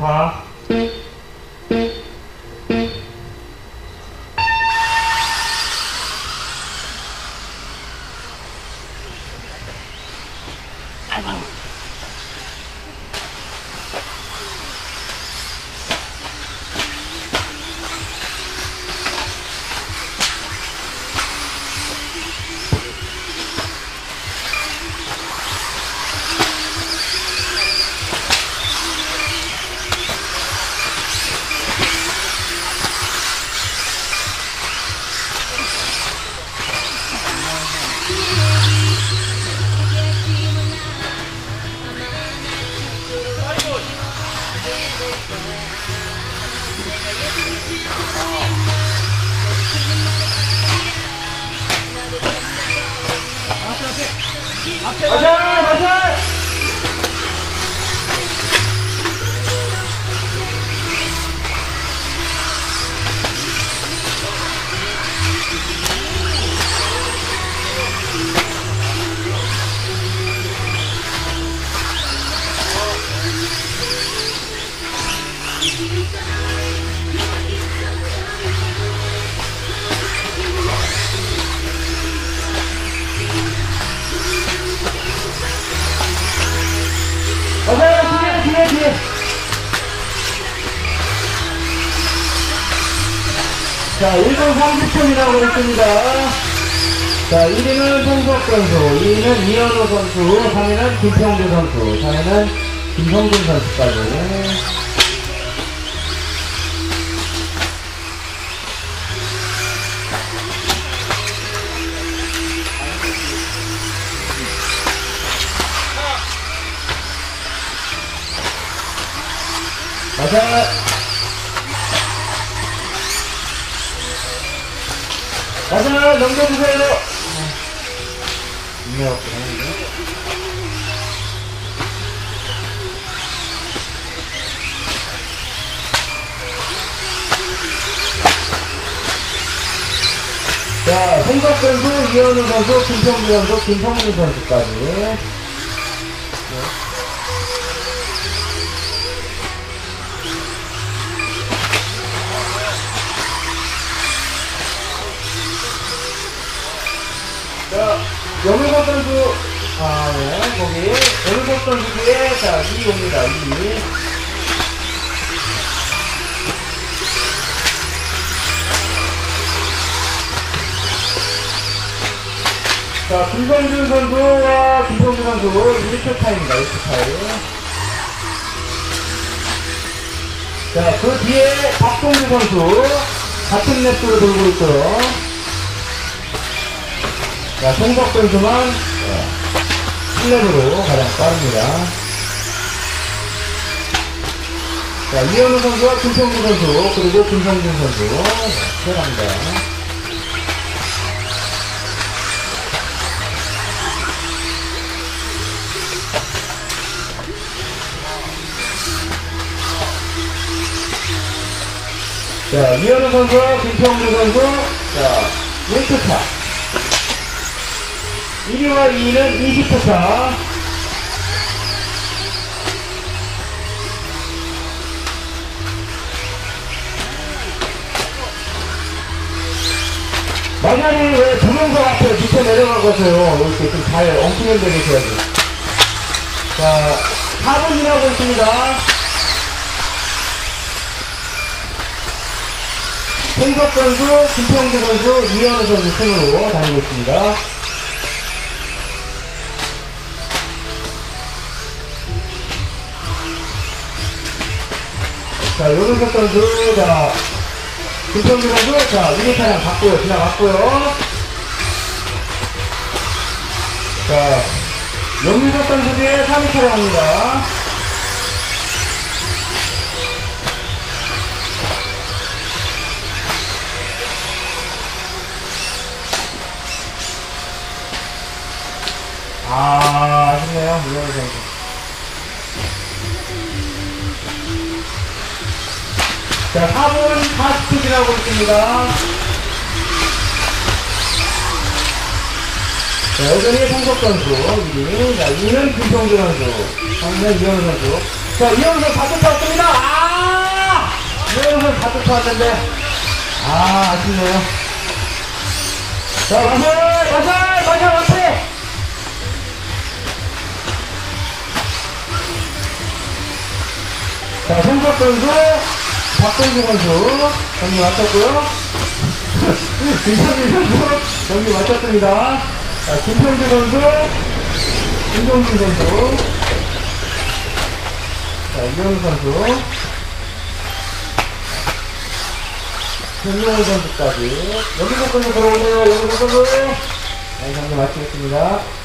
好、啊。太棒了。 가. 가자, 가자. 자, 1분 30분이라고 했습니다. 자, 1위는 송석 선수, 2위는 이현우 선수, 3위는 김평주 선수, 4위는 김성준 선수까지. 가자. 가자, 넘겨주세요. 인내 없긴 하는데. 자, 송석 선수, 이현우 선수, 김성주 선수, 김성준 선수까지. 자, 영일권 선수, 아, 네, 거기, 선수 뒤에, 자, 2위 옵니다, 2위. 자, 김성준 선수와 김성준 선수 1초 차이입니다, 1초 차이. 자, 그 뒤에 박동주 선수, 같은 랩으로 돌고 있고요. 자, 송석 선수만 7렙으로 가장 빠릅니다. 자, 이현우 선수와 김성준 선수, 그리고 김성준 선수, 네, 들어갑니다. 자, 이현우 선수와 김평주 선수, 자, 1초 차. 1위와 2위는 20초 차. 만약에 왜 조명석 앞에 밑에 내려가고서요, 이렇게 좀 잘 엉키면 되겠어야지. 자, 4분 지나고 있습니다. 홍석 선수, 김평재 선수, 이현우 선수 순으로 다니고 있습니다. 자, 요른석 선수, 자, 김평재 선수, 자, 위기 차량 갔고요, 지나갔고요. 자, 영민석 선수 뒤에 3위 차량입니다. 아, 아쉽네요, 이현우 선수. 자, 4분 40초 지나고 있습니다. 자, 여전히 성석 선수, 2위. 자, 2위는 김성준 선수. 3위는 이현우 선수. 자, 이현우 선수 바꿔 쳤습니다. 아! 왔는데. 아, 아쉽네요. 자, 마샬! 마샬! 마샬 앞에! 자, 손석 선수, 박동주 선수, 경기 마쳤고요. 김성민 선수, 경기 마쳤습니다. 자, 김평주 선수, 김종준 선수, 자, 이영우 선수, 김용우 선수까지. 여기서 선수 들어오네요, 여기서 선수. 네, 경기 마치겠습니다.